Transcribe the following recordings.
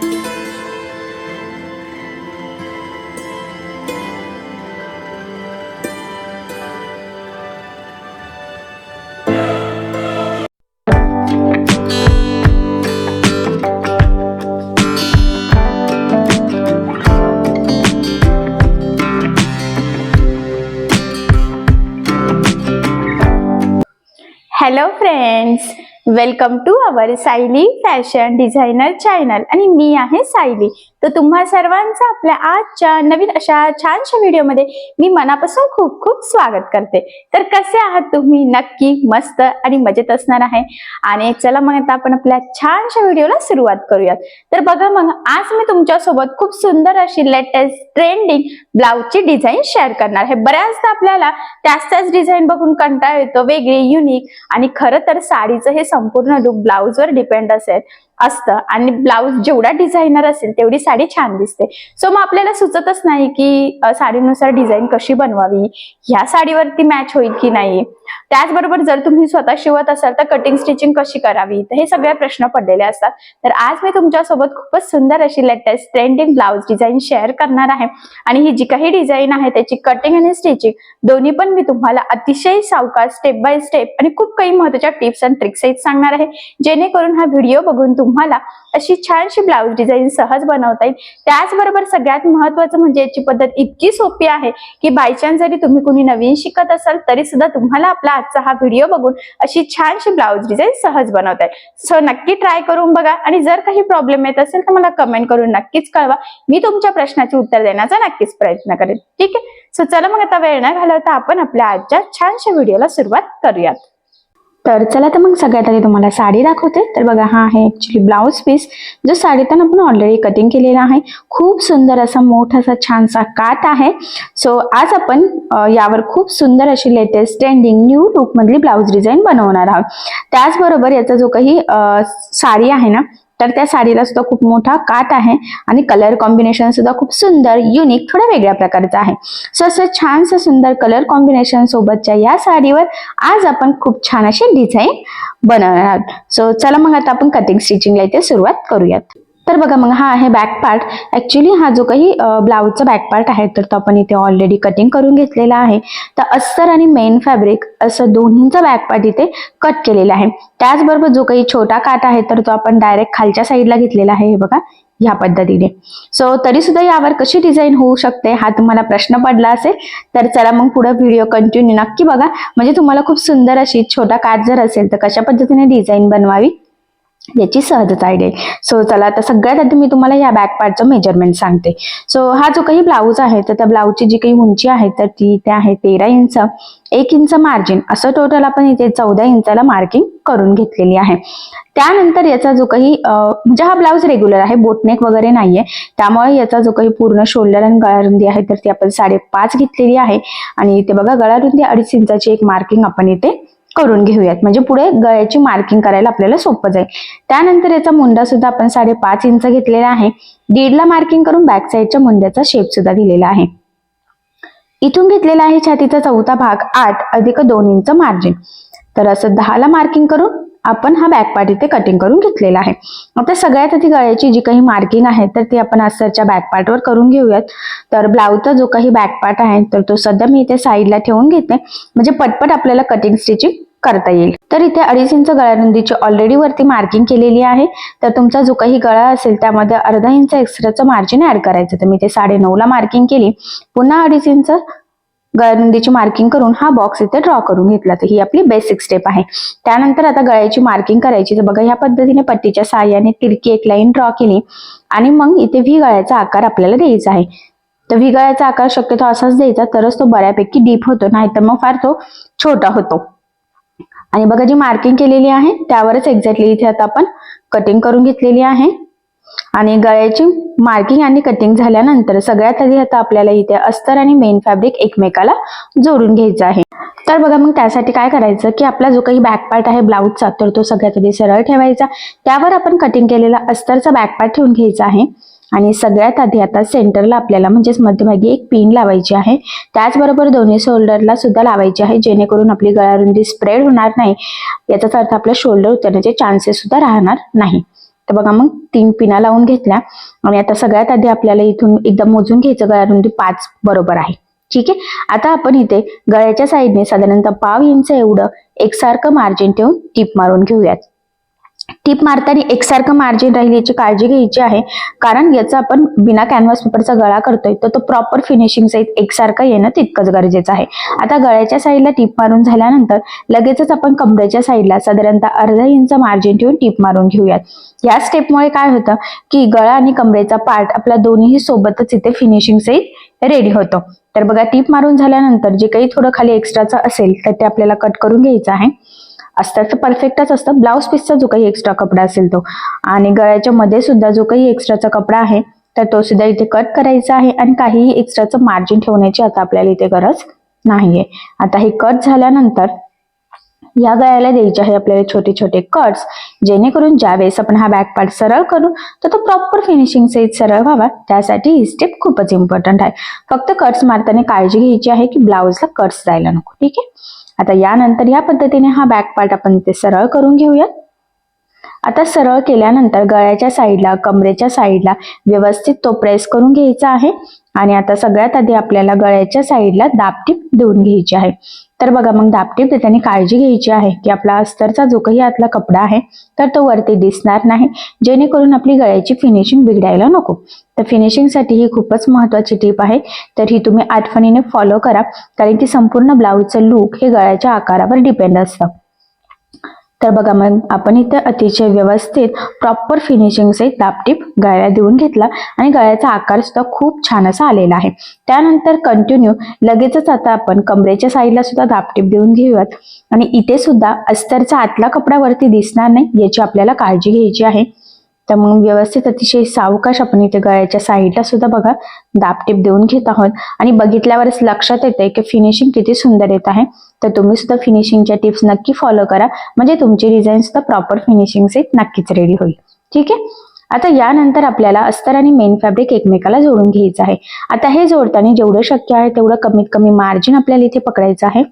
Bye. Welcome to our Sayali fashion designer channel. आणि मी आहे सायली. तर तुम्हा सर्वांचं आपल्या आजच्या नवीन अशा छानशा व्हिडिओमध्ये मी मनापासून खूप खूप स्वागत करते. तर कसे आहात तुम्ही? नक्की मस्त आणि मजेत असणार आहे. आणि चला मग आता आपण आपल्या छानशा व्हिडिओला सुरुवात करूयात. तर बघा मग आज मी तुमच्यासोबत खूप सुंदर अशी लेटेस्ट ट्रेंडिंग ब्लाऊजची डिझाईन शेअर करणार आहे. बऱ्याचदा आपल्याला त्याच त्याच डिझाईन बघून कंटाळा येतो वेगळी युनिक आणि खरं तर साडीचं हे संपूर्ण लुक ब्लाऊजवर डिपेंड असेल. असतं. आणि ब्लाऊज जेवढा डिझायनर असेल तेवढी साडी छान दिसते. सो मग आपल्याला सुचतच नाही की साडीनुसार डिझाईन कशी बनवावी? ह्या साडीवरती मॅच होईल की नाही? त्याचबरोबर जर तुम्ही स्वतः शिवत असाल तर कटिंग स्टिचिंग कशी करावी? तर हे सगळे प्रश्न पडलेले असतात. तर आज मी तुमच्यासोबत खूपच सुंदर अशी latest trending blouse design share करणार आहे. आणि ही जी काही डिझाईन आहे त्याची कटिंग आणि स्टिचिंग दोन्ही पण मी तुम्हाला अतिशय सावकाश स्टेप बाय स्टेप आणि खूप काही महत्त्वाच्या टिप्स अँड ट्रिक्स सांगणार आहे. जेणेकरून हा व्हिडिओ बघून तुम्हाला अशी छानशी ब्लाऊज डिझाईन सहज बनवता येईल. त्याचबरोबर सगळ्यात महत्वाचं म्हणजे याची पद्धत इतकी सोपी आहे की बायचान्स जरी तुम्ही कुणी नवीन शिकत असाल तरी सुद्धा तुम्हाला आपला आजचा हा व्हिडिओ बघून अशी छानशी ब्लाऊज डिझाईन सहज बनवताय. सो नक्की ट्राय करून बघा. आणि जर काही प्रॉब्लेम येत असेल तर मला कमेंट करून नक्कीच कळवा. मी तुमच्या प्रश्नाचे उत्तर देण्याचा नक्कीच प्रयत्न करेन. ठीक आहे? सो चला मग आता वेळ न घालवता आपण आपल्या आजच्या छानशा व्हिडिओला सुरुवात करूयात. तर चला तर मग सगळ्यात आधी तुम्हाला साडी दाखवते. तर बघा हा आहे ॲक्च्युली ब्लाऊज पीस जो साडीतून आपण ऑलरेडी कटिंग केलेला आहे. खूप सुंदर असा मोठासा छानसा काट आहे. सो आज आपण यावर खूप सुंदर अशी लेटेस्ट ट्रेंडिंग न्यू लुक मधली ब्लाऊज डिझाईन बनवणार आहोत. त्याचबरोबर याचा जो काही साडी आहे ना तर त्या साडीला सुद्धा खूप मोठा काट आहे आणि कलर कॉम्बिनेशन सुद्धा खूप सुंदर युनिक थोड्या वेगळ्या प्रकारचं आहे. सो असं छानसं सुंदर कलर कॉम्बिनेशन सोबतच्या या साडीवर आज आपण खूप छान अशी डिझाईन बनवणार आहोत. सो चला मग आता आपण कटिंग स्टिचिंगला इथे सुरुवात करूयात. तर बघा मग हा आहे बॅक पार्ट ॲक्च्युली हा जो काही ब्लाऊजचा बॅक पार्ट आहे तर तो आपण इथे ऑलरेडी कटिंग करून घेतलेला आहे. तर अस्तर आणि मेन फॅब्रिक असं दोन्हींचा बॅक पार्ट इथे कट केलेला आहे. त्याचबरोबर जो काही छोटा काट आहे तर तो आपण डायरेक्ट खालच्या साईडला घेतलेला आहे हे बघा ह्या पद्धतीने. सो तरी सुद्धा यावर कशी डिझाईन होऊ शकते हा तुम्हाला प्रश्न पडला असेल तर चला मग पुढे व्हिडिओ कंटिन्यू नक्की बघा म्हणजे तुम्हाला खूप सुंदर अशी छोटा काट जर असेल तर कशा पद्धतीने डिझाईन बनवावी याची सहजच आयडिया आहे सो चला आता सगळ्यात आधी मी तुम्हाला या बॅक पार्टचं मेजरमेंट सांगते. सो हा जो काही ब्लाऊज आहे तर त्या ब्लाऊजची जी काही उंची आहे तर ती इथे आहे तेरा इंच एक इंच मार्जिन असं टोटल आपण इथे चौदा इंचाला मार्किंग करून घेतलेली आहे. त्यानंतर याचा जो काही म्हणजे हा ब्लाऊज रेग्युलर आहे बोटनेक वगैरे नाहीये. त्यामुळे याचा जो काही पूर्ण शोल्डर आणि गळारुंदी आहे तर ती आपण साडेपाच घेतलेली आहे. आणि इथे बघा गळारुंदी अडीच इंचाची एक मार्किंग आपण इथे करून घेऊयात. म्हणजे पुढे गळ्याची मार्किंग करायला आपल्याला सोपं जाईल. त्यानंतर याचा मुंडा सुद्धा आपण साडेपाच इंच घेतलेला आहे. दीडला मार्किंग करून बॅक साईडच्या मुंड्याचा शेप सुद्धा दिलेला आहे. इथून घेतलेला आहे छातीचा चौथा भाग आठ अधिक दोन इंच मार्जिन तर असं दहाला मार्किंग करून आपण हा बॅक पार्ट इथे कटिंग करून घेतलेला आहे. आता सगळ्यात आधी गळ्याची जी काही मार्किंग आहे तर ती आपण अस्तरच्या बॅक पार्टवर करून घेऊयात. तर ब्लाऊजचा जो काही बॅक पार्ट आहे तर तो सध्या मी इथे साईडला ठेवून घेते. म्हणजे पटपट आपल्याला कटिंग स्टिचिंग करता येईल. तर इथे अडीच इंच गळारुंदीची ऑलरेडी वरती मार्किंग केलेली आहे. तर तुमचा जो काही गळा असेल त्यामध्ये अर्धा इंच एक्स्ट्राचं मार्जिन ऍड करायचं. तर मी ते साडे ला मार्किंग केली. पुन्हा अडीच इंच गळारुंदीची मार्किंग करून हा बॉक्स इथे ड्रॉ करून घेतला. तर ही आपली बेसिक स्टेप आहे. त्यानंतर आता गळ्याची मार्किंग करायची. तर बघा ह्या पद्धतीने पट्टीच्या सहाय्याने तिरकी एक लाईन ड्रॉ केली. आणि मग इथे व्ही गळ्याचा आकार आपल्याला द्यायचा आहे. तर व्ही गळ्याचा आकार शक्यतो असाच द्यायचा तरच तो बऱ्यापैकी डीप होतो. नाही तर मग फार तो छोटा होतो. आणि बघा जी मार्किंग केलेली आहे त्यावरच एक्झॅक्टली इथे आता आपण कटिंग करून घेतलेली आहे. आणि गळ्याची मार्किंग आणि कटिंग झाल्यानंतर सगळ्यात आधी आता आपल्याला इथे अस्तर आणि मेन फॅब्रिक एकमेकाला जोडून घ्यायचं आहे. तर बघा मग त्यासाठी काय करायचं की आपला जो काही बॅक पार्ट आहे ब्लाऊजचा तर तो सगळ्यात आधी सरळ ठेवायचा. त्यावर आपण कटिंग केलेला अस्तरचा बॅक पार्ट ठेवून घ्यायचा आहे. आणि सगळ्यात आधी आता सेंटरला आपल्याला म्हणजेच मध्यभागी एक पिन लावायची आहे. त्याचबरोबर दोन्ही शोल्डरला सुद्धा लावायची आहे जेणेकरून आपली गळारुंदी स्प्रेड होणार नाही. याचाच अर्थ आपल्या शोल्डर उतरण्याचे चान्सेस सुद्धा राहणार नाही. तर बघा मग तीन पिना लावून घेतल्या. आणि आता सगळ्यात आधी आपल्याला इथून एकदा मोजून घ्यायचं गळारुंदी पाच बरोबर आहे. ठीक आहे? आता आपण इथे गळ्याच्या साईडने साधारणतः पाव इंच एवढं एकसारखं मार्जिन ठेवून टीप मारून घेऊयात. टीप मारताना एकसारखं मार्जिन राहील याची काळजी घ्यायची आहे. कारण याचा आपण बिना कॅनव्हास पेपरचा गळा करतोय तर तो प्रॉपर फिनिशिंग सहित एकसारखं येणं तितकंच गरजेचं आहे. आता गळ्याच्या साईडला टीप मारून झाल्यानंतर लगेचच आपण कमरेच्या साईडला साधारणतः अर्धा इंच मार्जिन ठेवून टीप मारून घेऊयात. या स्टेपमुळे काय होतं की गळा आणि कमरेचा पार्ट आपला दोन्ही सोबतच इथे फिनिशिंग सहित रेडी होतो. तर बघा टीप मारून झाल्यानंतर जे काही थोडं खाली एक्स्ट्राचं असेल तर ते आपल्याला कट करून घ्यायचं आहे. असतात तर परफेक्टच असतं. ब्लाऊज पीसचा जो काही एक्स्ट्रा कपडा असेल तो. आणि गळ्याच्या मध्ये सुद्धा जो काही एक्स्ट्राचा कपडा आहे तर तो सुद्धा इथे कट करायचा आहे आणि काहीही एक्स्ट्राचं मार्जिन ठेवण्याची आता आपल्याला इथे गरज नाहीये. आता हे कट झाल्यानंतर या गळ्याला द्यायचे आहे आपल्याला छोटे छोटे कट्स जेणेकरून ज्यावेळेस आपण हा बॅक पार्ट सरळ करू तर तो प्रॉपर फिनिशिंग सहित सरळ व्हावा. त्यासाठी ही स्टेप खूपच इम्पॉर्टंट आहे. फक्त कट्स मारताना काळजी घ्यायची आहे की ब्लाऊजला कट्स जायला नको. ठीक आहे? आता यानंतर या पद्धतीने हा बॅक पार्ट आपण इथे सरळ करून घेऊयात. आता सरळ केल्यानंतर गळ्याच्या साईडला कमरेच्या साईडला व्यवस्थित तो प्रेस करून घ्यायचा आहे. आणि आता सगळ्यात आधी आपल्याला गळ्याच्या साईडला दाबटीप देऊन घ्यायची आहे. तर बघा मग दाबटीप देताना काळजी घ्यायची आहे की आपला अस्तरचा जो काही आतला कपडा आहे तर तो वरती दिसणार नाही. जेणेकरून आपली गळ्याची फिनिशिंग बिघडायला नको. तर फिनिशिंगसाठी ही खूपच महत्वाची टीप आहे. तर ही तुम्ही आठवणीने फॉलो करा कारण की संपूर्ण ब्लाऊजचं लुक हे गळ्याच्या आकारावर डिपेंड असतं. तर बघा मग आपण इथं अतिशय व्यवस्थित प्रॉपर फिनिशिंग से दापटीप गळ्याला देऊन घेतला आणि गळ्याचा आकार सुद्धा खूप छान असा आलेला आहे. त्यानंतर कंटिन्यू लगेचच आता आपण कमरेच्या साईडला सुद्धा दापटीप देऊन घेऊयात. आणि इथे सुद्धा अस्तरचा आतला कपडा वरती दिसणार नाही याची आपल्याला काळजी घ्यायची आहे. तर मग व्यवस्थित अतिशय सावकाश आपण इथे गळ्याच्या साईडला सुद्धा बघा दापटीप देऊन घेत आहोत. आणि बघितल्यावरच लक्षात येते की फिनिशिंग किती सुंदर येत आहे. तर तुम्ही सुद्धा फिनिशिंगच्या टिप्स नक्की फॉलो करा. म्हणजे तुमची डिझाईन सुद्धा प्रॉपर फिनिशिंग सहित नक्कीच रेडी होईल. ठीक आहे? आता यानंतर आपल्याला अस्तर आणि मेन फॅब्रिक एकमेकाला जोडून घ्यायचं आहे. आता हे जोडताना जेवढं शक्य आहे तेवढं कमीत कमी मार्जिन आपल्याला इथे पकडायचं आहे.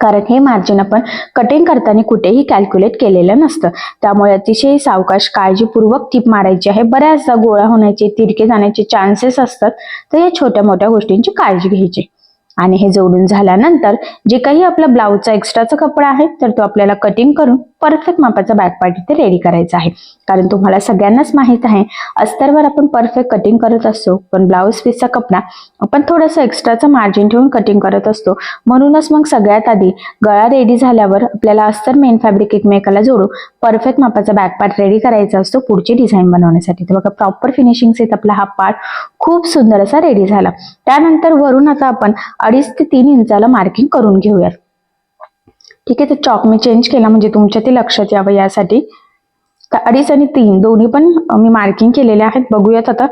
कारण हे मार्जिन आपण कटिंग करताना कुठेही कॅल्क्युलेट केलेलं नसतं. त्यामुळे अतिशय सावकाश काळजीपूर्वक टीप मारायची आहे. बऱ्याचदा गोळा होण्याचे तिरके जाण्याचे चान्सेस असतात. तर या छोट्या मोठ्या गोष्टींची काळजी घ्यायची. आणि हे जोडून झाल्यानंतर जे काही आपला ब्लाऊजचा एक्स्ट्राचा कपडा आहे तर तो आपल्याला कटिंग करून परफेक्ट मापाचा बॅक पार्ट इथे रेडी करायचा आहे. कारण तुम्हाला सगळ्यांनाच माहीत आहे अस्तरवर आपण परफेक्ट कटिंग करत असतो पण ब्लाऊज पीसचा कपडा आपण थोडंसं एक्स्ट्राचं मार्जिन ठेवून कटिंग करत असतो. म्हणूनच मग सगळ्यात आधी गळा रेडी झाल्यावर आपल्याला अस्तर मेन फॅब्रिक एकमेकाला जोडू परफेक्ट मापाचा बॅक पार्ट रेडी करायचा असतो पुढची डिझाईन बनवण्यासाठी. तर बघा प्रॉपर फिनिशिंग सेट आपला हा पार्ट खूप सुंदर असा रेडी झाला. त्यानंतर वरून आता आपण अडीच ते तीन इंचाला मार्किंग करून घेऊयात. ठीक आहे तर चॉक मी चेंज केला म्हणजे तुमच्या ते लक्षात यावं यासाठी. तर अडीच आणि तीन दोन्ही पण मी मार्किंग केलेले आहेत. बघूयात आता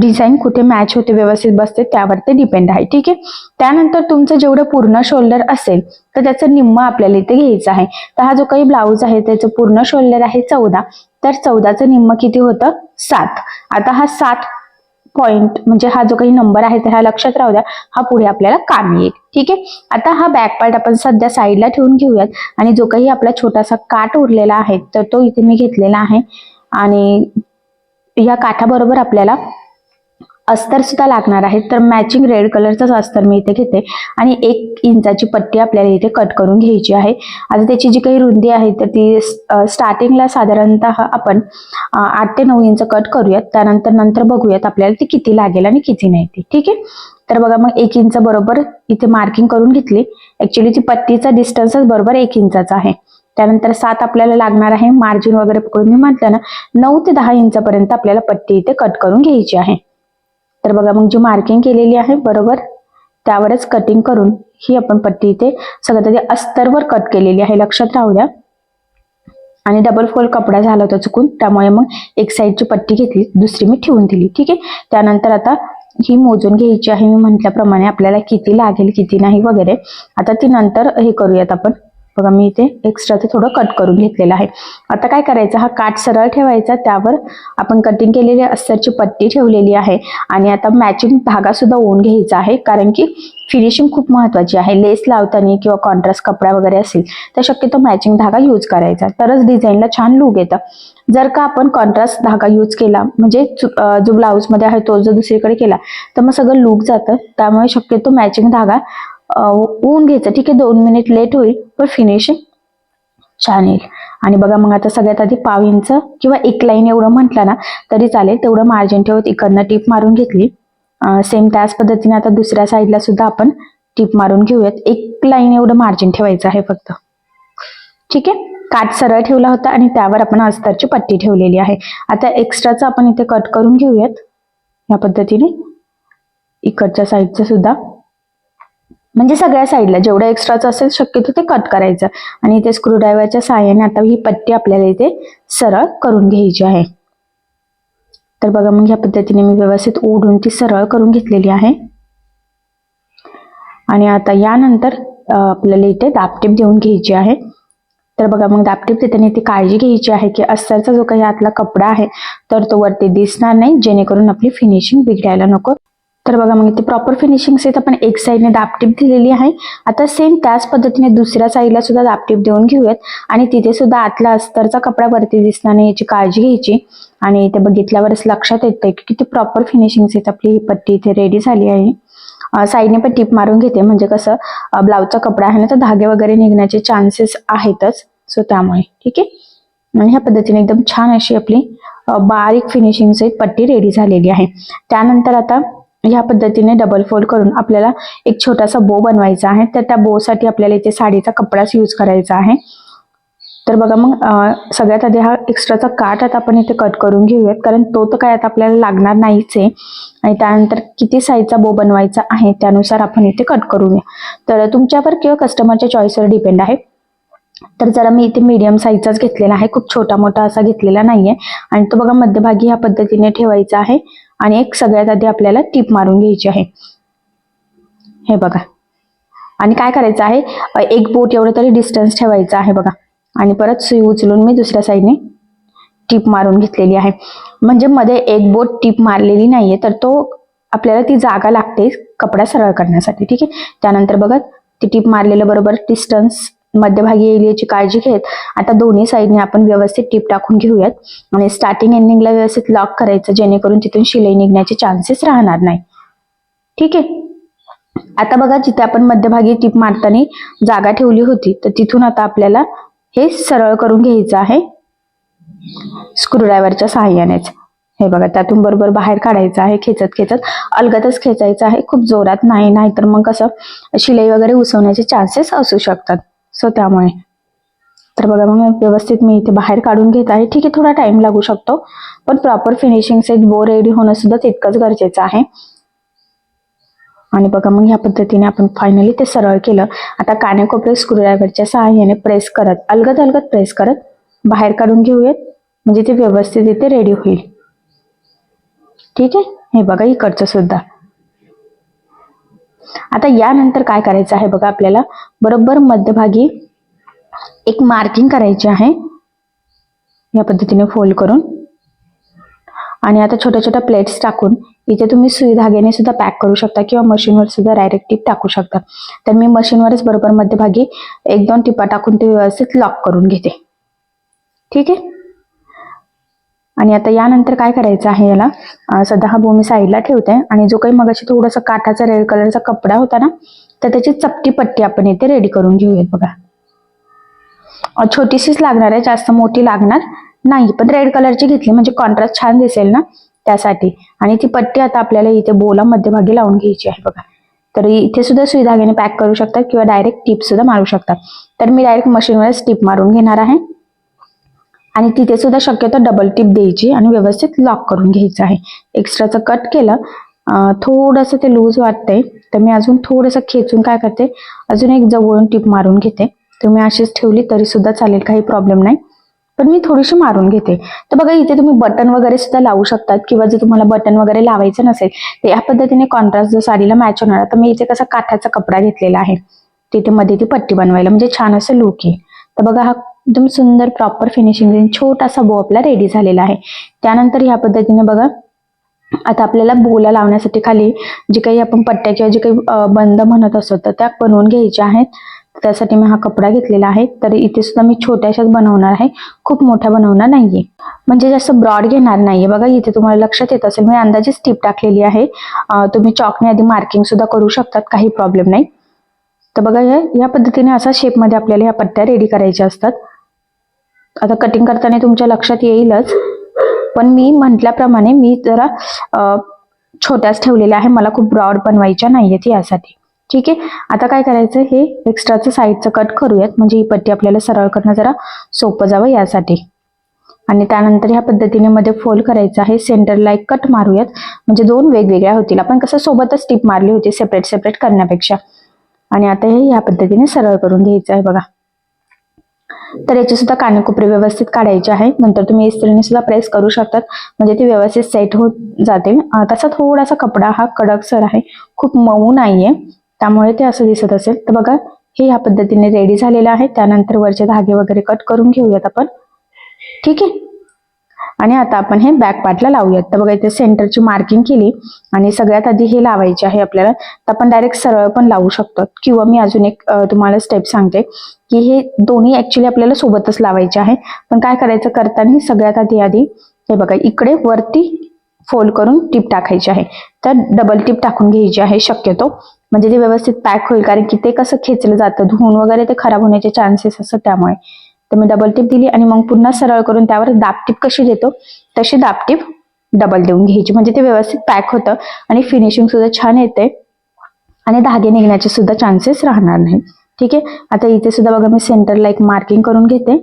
डिझाईन कुठे मॅच होते व्यवस्थित बसते त्यावर ते डिपेंड आहे ठीक आहे? त्यानंतर तुमचं जेवढं पूर्ण शोल्डर असेल तर त्याचं निम्म आपल्याला इथे घ्यायचं आहे. तर हा जो काही ब्लाऊज आहे त्याचं पूर्ण शोल्डर आहे चौदा. तर चौदाचं निम्म किती होतं? सात. आता हा सात पॉइंट म्हणजे हा जो काही नंबर आहे तर हा लक्षात राहू द्या. हा पुढे आपल्याला कामी येईल. ठीक आहे? आता हा बॅक पार्ट आपण सध्या साईडला ठेवून घेऊयात. आणि जो काही आपला छोटासा काट उरलेला आहे तर तो इथे मी घेतलेला आहे. आणि या काठाबरोबर आपल्याला अस्तर सुद्धा लागणार आहे. तर मॅचिंग रेड कलरचाच अस्तर मी इथे घेते. आणि एक इंचाची पट्टी आपल्याला इथे कट करून घ्यायची आहे. आता त्याची जी काही रुंदी आहे तर ती स्टार्टिंगला साधारणतः आपण आठ ते नऊ इंच कट करूयात. त्यानंतर नंतर बघूयात आपल्याला ती किती लागेल आणि किती नाही ती. ठीक आहे? तर बघा मग एक इंच बरोबर इथे मार्किंग करून घेतली. ऍक्च्युली ती पट्टीचा डिस्टन्सच बरोबर एक इंचाचा आहे. त्यानंतर सात आपल्याला लागणार आहे. मार्जिन वगैरे पकडून मी म्हटलं ना नऊ ते दहा इंचापर्यंत आपल्याला पट्टी इथे कट करून घ्यायची आहे. तर बघा मग जी मार्किंग केलेली आहे बरोबर? त्यावरच कटिंग करून ही आपण पट्टी इथे सगळ्यात आधी अस्तरवर कट केलेली आहे. लक्षात राहू द्या. आणि डबल फोल्ड कपडा झाला होता चुकून. त्यामुळे मग एक साईडची पट्टी घेतली दुसरी मी ठेवून दिली ठीक आहे? त्यानंतर आता ही मोजून घ्यायची आहे. मी म्हटल्याप्रमाणे आपल्याला किती लागेल किती नाही वगैरे. आता ती नंतर हे करूयात आपण. बघा मी इथे एक्स्ट्राचं थोडं कट करून घेतलेलं आहे. आता काय करायचं? हा काठ सरळ ठेवायचा त्यावर आपण कटिंग केलेली अस्तरची पट्टी ठेवलेली आहे आणि आता मॅचिंग धागा सुद्धा ओढून घ्यायचा आहे कारण की फिनिशिंग खूप महत्वाची आहे. लेस लावताना किंवा कॉन्ट्रास्ट कपडा वगैरे असेल तर शक्यतो मॅचिंग धागा यूज करायचा. तरच डिझाईनला छान लूक येतं. जर का आपण कॉन्ट्रास्ट धागा यूज केला म्हणजे जो ब्लाऊजमध्ये आहे तो जर दुसरीकडे केला तर मग सगळं लूक जातं. त्यामुळे शक्यतो मॅचिंग धागा ऊन घ्यायचं. ठीक आहे दोन मिनिट लेट होईल पण फिनिशिंग छान येईल. आणि बघा मग आता सगळ्यात आधी पाव इंच किंवा एक लाईन एवढं म्हटलं ना तरी चालेल. तेवढं मार्जिन ठेवत इकडनं टीप मारून घेतली. सेम त्याच पद्धतीने आता दुसऱ्या साईडला सुद्धा आपण टीप मारून घेऊयात. एक लाईन एवढं मार्जिन ठेवायचं आहे फक्त. ठीक आहे? काठ सरळ ठेवला होता आणि त्यावर आपण अस्तरची पट्टी ठेवलेली आहे. आता एक्स्ट्राचं आपण इथे कट करून घेऊयात. या पद्धतीने. इकडच्या साईडचं सुद्धा. म्हणजे सगळ्या साईडला जेवढं एक्स्ट्राचं असेल शक्यतो ते कट करायचं. आणि इथे स्क्रूड्रायव्हरच्या सहाय्याने आता ही पट्टी आपल्याला इथे सरळ करून घ्यायची आहे. तर बघा मग ह्या पद्धतीने मी व्यवस्थित ओढून ती सरळ करून घेतलेली आहे. आणि आता यानंतर आपल्याला इथे दापटीप देऊन घ्यायची आहे. तर बघा मग दापटीप देताना ती काळजी घ्यायची आहे की अस्तरचा जो काही आतला कपडा आहे तर तो वरती दिसणार नाही जेणेकरून आपली फिनिशिंग बिघडायला नको. तर बघा मग इथे प्रॉपर फिनिशिंग सेट आपण एक साईडने दापटीप दिलेली आहे. आता सेम त्याच पद्धतीने दुसऱ्या साईडला सुद्धा दापटीप देऊन घेऊयात. आणि तिथे सुद्धा आतला अस्तरचा कपडा वरती दिसणार नाही याची काळजी घ्यायची. आणि इथे बघितल्यावरच लक्षात येतंय की किती प्रॉपर फिनिशिंग सेट आपली ही पट्टी इथे रेडी झाली आहे. साईडने पण टीप मारून घेते. म्हणजे कसं ब्लाऊजचा कपडा आहे ना तर धागे वगैरे निघण्याचे चान्सेस आहेतच. सो त्यामुळे ठीक आहे? आणि ह्या पद्धतीने एकदम छान अशी आपली बारीक फिनिशिंग सहित पट्टी रेडी झालेली आहे. त्यानंतर आता ह्या पद्धतीने डबल फोल्ड करून आपल्याला एक छोटासा बो बनवायचा आहे. तर त्या बोसाठी आपल्याला इथे साडीचा कपडाच यूज करायचा आहे. तर बघा मग सगळ्यात आधी हा एक्स्ट्राचा काठ आता आपण इथे कट करून घेऊयात. कारण तो तर काय आता आपल्याला लागणार नाहीच आहे. आणि त्यानंतर किती साईजचा बो बनवायचा आहे त्यानुसार आपण इथे कट करून तर तुमच्यावर किंवा कस्टमरच्या चॉईसवर डिपेंड आहे. तर जरा मी इथे मीडियम साईजचाच घेतलेला आहे. खूप छोटा मोठा असा घेतलेला नाहीये. आणि तो बघा मध्यभागी ह्या पद्धतीने ठेवायचा आहे. आणि एक सगळ्यात आधी आपल्याला टीप मारून घ्यायची आहे. हे बघा. आणि काय करायचं आहे? एक बोट एवढं तरी डिस्टन्स ठेवायचं आहे बघा. आणि परत सुई उचलून मी दुसऱ्या साईडने टीप मारून घेतलेली आहे. म्हणजे मध्ये एक बोट टीप मारलेली नाहीये तर तो आपल्याला ती जागा लागते कपडा सरळ करण्यासाठी. ठीक आहे? त्यानंतर बघा ती टीप मारलेलं बरोबर डिस्टन्स मध्यभागी येईल याची काळजी घेत आता दोन्ही साईडने आपण व्यवस्थित टीप टाकून घेऊयात. आणि स्टार्टिंग एंडिंगला व्यवस्थित लॉक करायचं जेणेकरून तिथून शिलाई निघण्याचे चान्सेस राहणार नाही. ठीक आहे? आता बघा जिथे आपण मध्यभागी टीप मारताना जागा ठेवली होती तर तिथून आता आपल्याला हे सरळ करून घ्यायचं आहे. स्क्रूड्रायव्हरच्या सहाय्यानेच. हे बघा त्यातून बरोबर बाहेर काढायचं आहे खेचत खेचत. अलगतच खेचायचं आहे खूप जोरात नाही नाहीतर मग कसं शिलाई वगैरे उसवण्याचे चान्सेस असू शकतात. सो त्यामुळे. तर बघा मग व्यवस्थित मी इथे बाहेर काढून घेत आहे. ठीक आहे थोडा टाइम लागू शकतो. पण proper finishing set bow ready होणं सुद्धा तितकंच गरजेचं आहे. आणि बघा मग ह्या पद्धतीने आपण फायनली ते सरळ केलं. आता कानेकोपरे स्क्रूड्रायव्हरच्या सहाय्याने प्रेस करत अलगद अलगद प्रेस करत बाहेर काढून घेऊयात. म्हणजे ते व्यवस्थित इथे रेडी होईल. ठीक आहे? हे बघा इकडचं सुद्धा. आता यानंतर काय करायचं आहे बघा आपल्याला. बरोबर मध्यभागी एक मार्किंग करायची आहे. या पद्धतीने फोल्ड करून. आणि आता छोट्या छोट्या प्लेट्स टाकून इथे तुम्ही सुई धाग्याने सुद्धा पॅक करू शकता किंवा मशीनवर सुद्धा डायरेक्ट टीप टाकू शकता. तर मी मशीनवरच बरोबर मध्यभागी एक दोन टिपा टाकून ते व्यवस्थित लॉक करून घेते. ठीक आहे? आणि आता यानंतर काय करायचं आहे याला? सध्या हा भूमी साईडला ठेवते आणि जो काही मगाशी थोडासा काठाचा रेड कलरचा कपडा होता ना तर त्याची चपटी पट्टी आपण इथे रेडी करून घेऊयात बघा. छोटीशीच लागणार आहे जास्त मोठी लागणार नाही पण रेड कलरची घेतली म्हणजे कॉन्ट्रास्ट छान दिसेल ना त्यासाठी. आणि ती पट्टी आता आपल्याला इथे बोला मध्यभागी लावून घ्यायची आहे बघा. तर इथे सुद्धा सुई धाग्याने पॅक करू शकतात किंवा डायरेक्ट टीप सुद्धा मारू शकतात तर मी डायरेक्ट मशीनवरच टीप मारून घेणार आहे. आणि तिथे सुद्धा शक्यतो डबल टिप द्यायची आणि व्यवस्थित लॉक करून घ्यायचं आहे. एक्स्ट्राचं कट केलं थोडंसं ते लूज वाटतंय तर मी अजून थोडंसं खेचून काय करते अजून एक जवळून टिप मारून घेते. तुम्ही अशीच ठेवली तरी सुद्धा चालेल काही प्रॉब्लेम नाही. पण मी थोडीशी मारून घेते. तर बघा इथे तुम्ही बटन वगैरे सुद्धा लावू शकतात किंवा जर तुम्हाला बटन वगैरे लावायचं नसेल तर या पद्धतीने कॉन्ट्रास्ट जर साडीला मॅच होणार तर मी इथे कसा काठाचा कपडा घेतलेला आहे. तिथे मध्ये ती पट्टी बनवायला म्हणजे छान असं लुक येईल. तर बघा हा एकदम सुंदर प्रॉपर फिनिशिंग देऊन छोटासा बो आपला रेडी झालेला आहे. त्यानंतर ह्या पद्धतीने बघा आता आपल्याला बोला लावण्यासाठी खाली जे काही आपण पट्ट्या किंवा जे काही बंद म्हणत असतो तर त्या बनवून घ्यायच्या आहेत. त्यासाठी मी हा कपडा घेतलेला आहे. तर इथे सुद्धा मी छोट्याशाच बनवणार आहे. खूप मोठ्या बनवणार नाहीये. म्हणजे जास्त ब्रॉड घेणार नाहीये. बघा इथे तुम्हाला लक्षात येत असेल मी अंदाजे स्टिप टाकलेली आहे. तुम्ही चॉकने आधी मार्किंग सुद्धा करू शकतात. काही प्रॉब्लेम नाही. तर बघा या या पद्धतीने असा शेपमध्ये आपल्याला ह्या पट्ट्या रेडी करायच्या असतात. आता कटिंग करताना तुमच्या लक्षात येईलच. पण मी म्हटल्याप्रमाणे मी जरा छोट्याच ठेवलेल्या आहे मला खूप ब्रॉड बनवायच्या नाहीयेत यासाठी. ठीक आहे? आता काय करायचं? हे एक्स्ट्राचं साईडचं कट करूयात. म्हणजे ही पट्टी आपल्याला सरळ करणं जरा सोपं जावं यासाठी. आणि त्यानंतर ह्या पद्धतीने मध्ये फोल्ड करायचं आहे. सेंटरला एक कट मारूयात. म्हणजे दोन वेगवेगळ्या होतील. आपण कसं सोबतच टिप मारली होती सेपरेट सेपरेट करण्यापेक्षा. आणि आता हे ह्या पद्धतीने सरळ करून घ्यायचं आहे बघा. तर याचे सुद्धा कानकोपरे व्यवस्थित काढायचे आहे. नंतर तुम्ही इस्त्रीने सुद्धा प्रेस करू शकतात. म्हणजे ते व्यवस्थित सेट होत जाते. तसा थोडासा कपडा हा कडकसर आहे. खूप मऊ नाहीये. त्यामुळे ते असं दिसत असेल. तर बघा हे ह्या पद्धतीने रेडी झालेलं आहे. त्यानंतर वरचे धागे वगैरे कट करून घेऊयात आपण. ठीक आहे? आणि आता आपण हे बॅक पार्टला लावूयात. तर बघा इथे सेंटरची मार्किंग केली आणि सगळ्यात आधी हे लावायचे आहे आपल्याला. तर आपण डायरेक्ट सरळ पण लावू शकतो. किंवा मी अजून एक तुम्हाला स्टेप सांगते की हे दोन्ही ऍक्च्युली आपल्याला सोबतच लावायचे आहे. पण काय करायचं करताना सगळ्यात आधी आधी हे बघा इकडे वरती फोल्ड करून टीप टाकायची आहे. तर डबल टीप टाकून घ्यायची आहे शक्यतो. म्हणजे ते व्यवस्थित पॅक होईल कारण की ते कसं खेचलं जातं धुवून वगैरे ते खराब होण्याचे चान्सेस असतात त्यामुळे. तर मी डबल टिप दिली आणि मग पुन्हा सरळ करून त्यावर दाबटीप कशी देतो तशी दाबटीप डबल देऊन घ्यायची. म्हणजे ते व्यवस्थित पॅक होतं आणि फिनिशिंग सुद्धा छान येते. आणि धागे निघण्याचे सुद्धा चान्सेस राहणार नाही. ठीक आहे? आता इथे सुद्धा बघा मी सेंटरला एक मार्किंग करून घेते.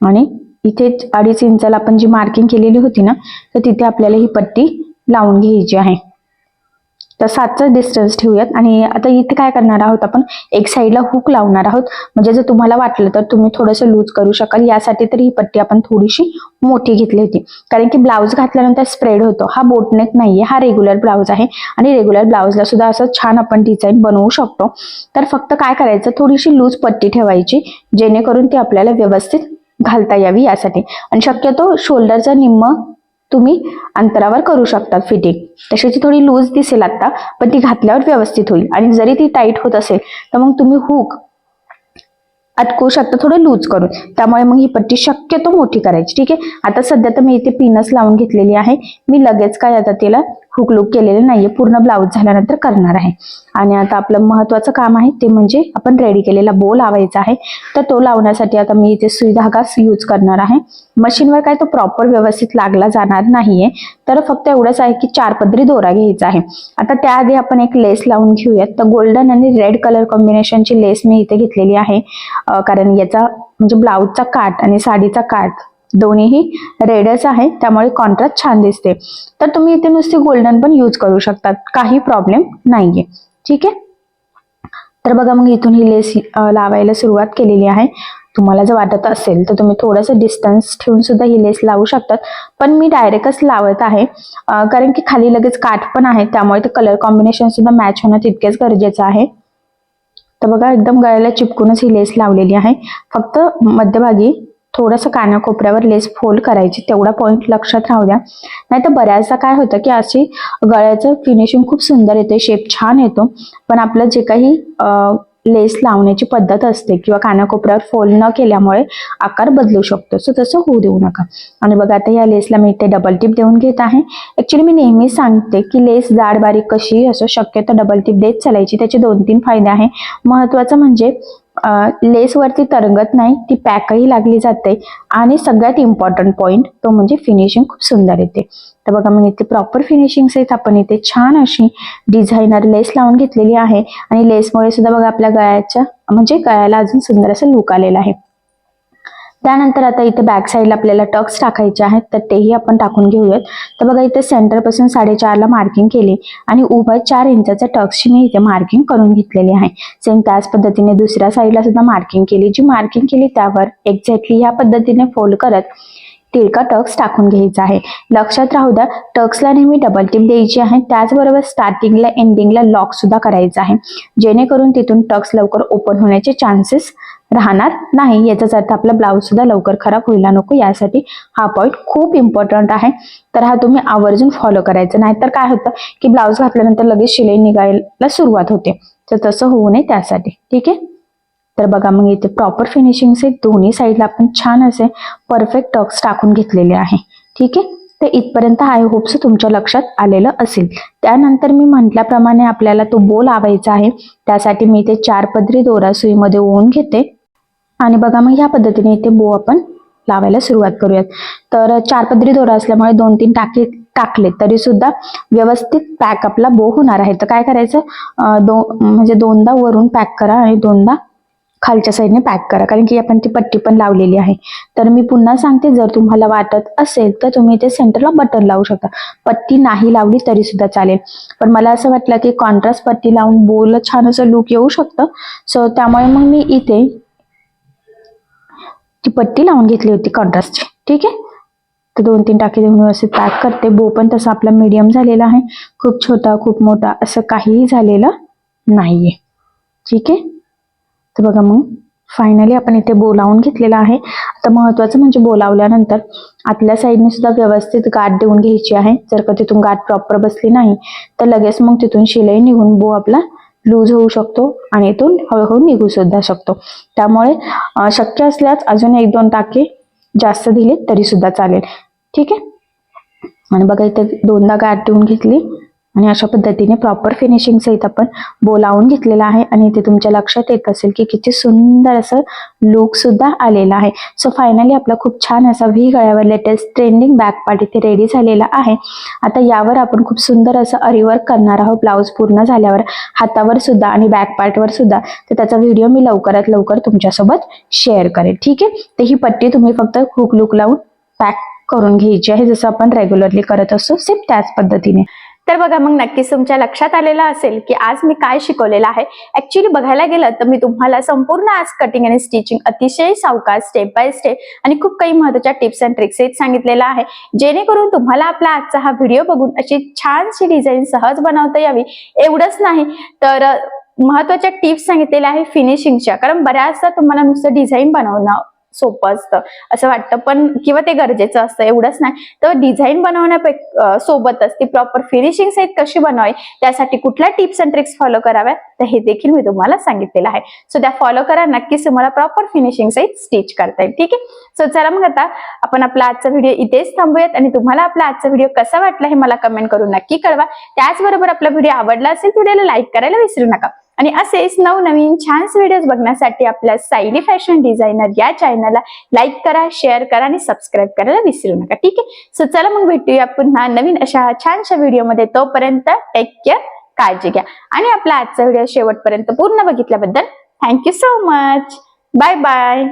आणि इथे अडीच इंचाला आपण जी मार्किंग केलेली होती ना तर तिथे आपल्याला ही पट्टी लावून घ्यायची आहे. तर सातचा डिस्टन्स ठेवूयात. आणि आता इथे काय करणार आहोत आपण? एक साईडला हुक लावणार आहोत. म्हणजे जर तुम्हाला वाटलं तर तुम्ही थोडंसं लूज करू शकाल. यासाठी तर ही पट्टी आपण थोडीशी मोठी घेतली होती. कारण की ब्लाऊज घातल्यानंतर स्प्रेड होतो. हा बोटनेक नाहीये. हा रेग्युलर ब्लाऊज आहे. आणि रेग्युलर ब्लाऊजला सुद्धा असं छान आपण डिझाईन बनवू शकतो. तर फक्त काय करायचं? थोडीशी लूज पट्टी ठेवायची जेणेकरून ती आपल्याला व्यवस्थित घालता यावी यासाठी. आणि शक्यतो शोल्डरचा निम्म तुम्ही अंतरावर करू शकता फिटिंग तशी ती थोडी लूज दिसेल आता पण ती घातल्यावर व्यवस्थित होईल. आणि जरी ती टाईट होत असेल तर मग तुम्ही हुक अटकवू शकता थोडं लूज करून. त्यामुळे मग ही पट्टी शक्यतो मोठी करायची. ठीक आहे? आता सध्या तर मी इथे पिनच लावून घेतलेली आहे. मी लगेच काय आता तिला हुक लूक केलेलं नाहीये पूर्ण ब्लाऊज झाल्यानंतर करणार आहे. आणि आता आपलं महत्वाचं काम आहे ते म्हणजे आपण रेडी केलेला बो लावायचा आहे. तर तो लावण्यासाठी आता मी इथे सुई धागाच यूज करणार आहे. मशीनवर काय तो प्रॉपर व्यवस्थित लागला जाणार नाहीये. तर फक्त एवढंच आहे की चार पदरी दोरा घ्यायचा आहे. आता त्याआधी आपण एक लेस लावून घेऊयात. तर गोल्डन आणि रेड कलर कॉम्बिनेशनची लेस मी इथे घेतलेली आहे. कारण याचा म्हणजे ब्लाऊजचा काठ आणि साडीचा काठ दोन्हीही रेडच आहे त्यामुळे कॉन्ट्रास्ट छान दिसते. तर तुम्ही इथे नुसती गोल्डन पण यूज करू शकतात काही प्रॉब्लेम नाहीये. ठीक आहे? तर बघा मग इथून ही लेस लावायला सुरुवात केलेली आहे. तुम्हाला जर वाटत असेल तर तुम्ही थोडंसं डिस्टन्स ठेवून सुद्धा ही लेस लावू शकतात. पण मी डायरेक्टच लावत आहे कारण की खाली लगेच काठ पण आहे त्यामुळे ते कलर कॉम्बिनेशन सुद्धा मॅच होणं तितकेच गरजेचं आहे. तर बघा एकदम गळ्याला चिपकूनच ही लेस लावलेली आहे. फक्त मध्यभागी थोडंसं कानाकोपऱ्यावर लेस फोल्ड करायची. तेवढा पॉईंट लक्षात राहू द्या. नाही तर बऱ्याचदा काय होतं की अशी गळ्याचं फिनिशिंग खूप सुंदर येते शेप छान येतो. पण आपलं जे काही लेस लावण्याची पद्धत असते किंवा कानाकोपऱ्यावर फोल्ड न केल्यामुळे आकार बदलू शकतो. सो तसं होऊ देऊ नका. आणि बघा आता या लेसला मी इथे डबल टिप देऊन घेत आहे. ऍक्च्युली मी नेहमी सांगते की लेस जाड बारीक कशी असो शक्यतो डबल टिप देत चालायची. त्याचे दोन तीन फायदे आहे. महत्वाचं म्हणजे लेस वरती तरंगत नाही ती पॅकही लागली जाते. आणि सगळ्यात इम्पॉर्टंट पॉइंट तो म्हणजे फिनिशिंग खूप सुंदर येते. तर बघा मग इथे प्रॉपर फिनिशिंग सहित आपण इथे छान अशी डिझायनर लेस लावून घेतलेली आहे. आणि लेसमुळे सुद्धा बघा आपल्या गळ्याच्या म्हणजे गळ्याला अजून सुंदर असं लुक आलेला आहे. त्यानंतर आता इथे बॅक साईडला आपल्याला टक्स टाकायचे आहेत तर तेही आपण टाकून घेऊयात. तर बघा इथे सेंटरपासून साडेचारला मार्किंग केली आणि उभं चार इंचाच्या टक्सची मी इथे मार्किंग करून घेतलेली आहे. सेम त्याच पद्धतीने दुसऱ्या साईडला सुद्धा मार्किंग केली. जी मार्किंग केली त्यावर एक्झॅक्टली ह्या पद्धतीने फोल्ड करत तिरका टक्स टाकून घ्यायचा आहे. लक्षात राहू द्या टक्सला नेहमी डबल टिप द्यायची आहे. त्याचबरोबर स्टार्टिंगला एंडिंगला लॉक सुद्धा करायचा आहे. जेणेकरून तिथून टक्स लवकर ओपन होण्याचे चान्सेस राहणार नाही. याचाच अर्थ आपला ब्लाऊज सुद्धा लवकर खराब व्हायला नको. यासाठी हा पॉईंट खूप इम्पॉर्टंट आहे. तर हा तुम्ही आवर्जून फॉलो करायचा. नाहीतर काय होतं की ब्लाऊज घातल्यानंतर लगेच शिलाई निघायला सुरुवात होते. तर तसं होऊ नये त्यासाठी. ठीक आहे? तर बघा मग इथे प्रॉपर फिनिशिंगचे दोन्ही साईडला आपण छान असे परफेक्ट टक्स टाकून घेतलेले आहे. ठीक आहे? तर इथपर्यंत आय होप्स तुमच्या लक्षात आलेलं असेल. त्यानंतर मी म्हटल्याप्रमाणे आपल्याला तो बो लावायचा आहे. त्यासाठी मी इथे चार पदरी दोरा सुईमध्ये ओवून घेते. आणि बघा मग ह्या पद्धतीने इथे बो आपण लावायला सुरुवात करूयात. तर चार पदरी दोरा असल्यामुळे दोन तीन टाके टाकले तरी सुद्धा व्यवस्थित पॅक आपला बो होणार आहे. तर काय करायचं? दो म्हणजे दोनदा वरून पॅक करा आणि दोनदा खालच्या साईडने पॅक करा. कारण की आपण ती पट्टी पण लावलेली आहे. तर मी पुन्हा सांगते जर तुम्हाला वाटत असेल तर तुम्ही इथे सेंटरला बटन लावू शकता. पट्टी नाही लावली तरी सुद्धा चालेल. पण मला असं वाटलं की कॉन्ट्रास्ट पट्टी लावून बोल छान असं लुक येऊ शकतं. सो त्यामुळे मग मी इथे ती पट्टी लावून घेतली होती कॉन्ट्रास्टची ठीक आहे? तर दोन तीन टाके देऊन व्यवस्थित पॅक करते. बो पण तसा आपला मीडियम झालेला आहे. खूप छोटा खूप मोठा असं काहीही झालेलं नाहीये. ठीक आहे? तर बघा मग फायनली आपण इथे बोलावून घेतलेला आहे. आता महत्वाचं म्हणजे बोलावल्यानंतर आतल्या साईडने सुद्धा व्यवस्थित गाठ देऊन घ्यायची आहे. जर का तिथून गाठ प्रॉपर बसली नाही तर लगेच मग तिथून शिलाई निघून बो आपला लूज होऊ शकतो आणि इथून हळूहळू निघू सुद्धा शकतो. त्यामुळे शक्य असल्यास अजून एक दोन टाके जास्त दिले तरी सुद्धा चालेल. ठीक आहे? आणि बघा इथे दोनदा गाठ देऊन घेतली. आणि अशा पद्धतीने प्रॉपर फिनिशिंग सहित आपण बोलावून घेतलेला आहे. आणि इथे तुमच्या लक्षात येत असेल की किती सुंदर असं लुक सुद्धा आलेला आहे. सो फायनली आपला खूप छान असा व्ही गळ्यावर लेटेस्ट ट्रेंडिंग बॅक पार्ट इथे रेडी झालेला आहे. आता यावर आपण खूप सुंदर असं अरिवर्क करणार आहोत. ब्लाऊज पूर्ण झाल्यावर हातावर सुद्धा आणि बॅक पार्टवर सुद्धा. तर त्याचा व्हिडिओ मी लवकरात लवकर तुमच्यासोबत शेअर करेन ठीक आहे? तर ही पट्टी तुम्ही फक्त हुक लुक लावून पॅक करून घ्यायची आहे. जसं आपण रेग्युलरली करत असतो सेम त्याच पद्धतीने. तर बघा मग नक्कीच तुमच्या लक्षात आलेलं असेल की आज मी काय शिकवलेलं आहे. ऍक्च्युली बघायला गेलं तर मी तुम्हाला संपूर्ण आज कटिंग आणि स्टिचिंग अतिशय सावकाश स्टेप बाय स्टेप आणि खूप काही महत्त्वाच्या टिप्स अँड ट्रिक्स सांगितलेलं आहे. जेणेकरून तुम्हाला आपला आजचा हा व्हिडिओ बघून अशी छानशी डिझाईन सहज बनवता यावी एवढंच नाही तर महत्त्वाच्या टिप्स सांगितलेल्या आहे फिनिशिंगच्या कारण बऱ्याचदा तुम्हाला नुसतं डिझाईन बनवणं सोपं असतं. असं वाटतं. पण किंवा ते गरजेचं असतं. एवढंच नाही. तर डिझाईन बनवण्यापेक्षा सोबतच ती प्रॉपर फिनिशिंग सहित कशी बनवावी? त्यासाठी कुठल्या टिप्स अँड ट्रिक्स फॉलो कराव्या तर हे देखील मी तुम्हाला सांगितलेलं आहे. सो त्या फॉलो करा. नक्कीच तुम्हाला प्रॉपर फिनिशिंग सहित स्टिच करता येईल. ठीक आहे? सो चला मग आता आपण आपला आजचा व्हिडिओ इथेच थांबूयात आणि तुम्हाला आपला आजचा व्हिडिओ कसा वाटला हे मला कमेंट करून नक्की कळवा. त्याचबरोबर आपला व्हिडिओ आवडला असेल व्हिडिओला लाईक करायला विसरू नका. आणि असेच नवनवीन छान व्हिडिओज बघण्यासाठी आपल्या सायली फॅशन डिझायनर या चॅनलला लाईक करा शेअर करा आणि सबस्क्राईब करायला विसरू नका. ठीक आहे? सो चला मग भेटूया पुन्हा नवीन अशा छानशा व्हिडिओमध्ये तोपर्यंत टेक केअर काळजी घ्या. आणि आपला आजचा व्हिडिओ शेवटपर्यंत पूर्ण बघितल्याबद्दल thank you so much bye bye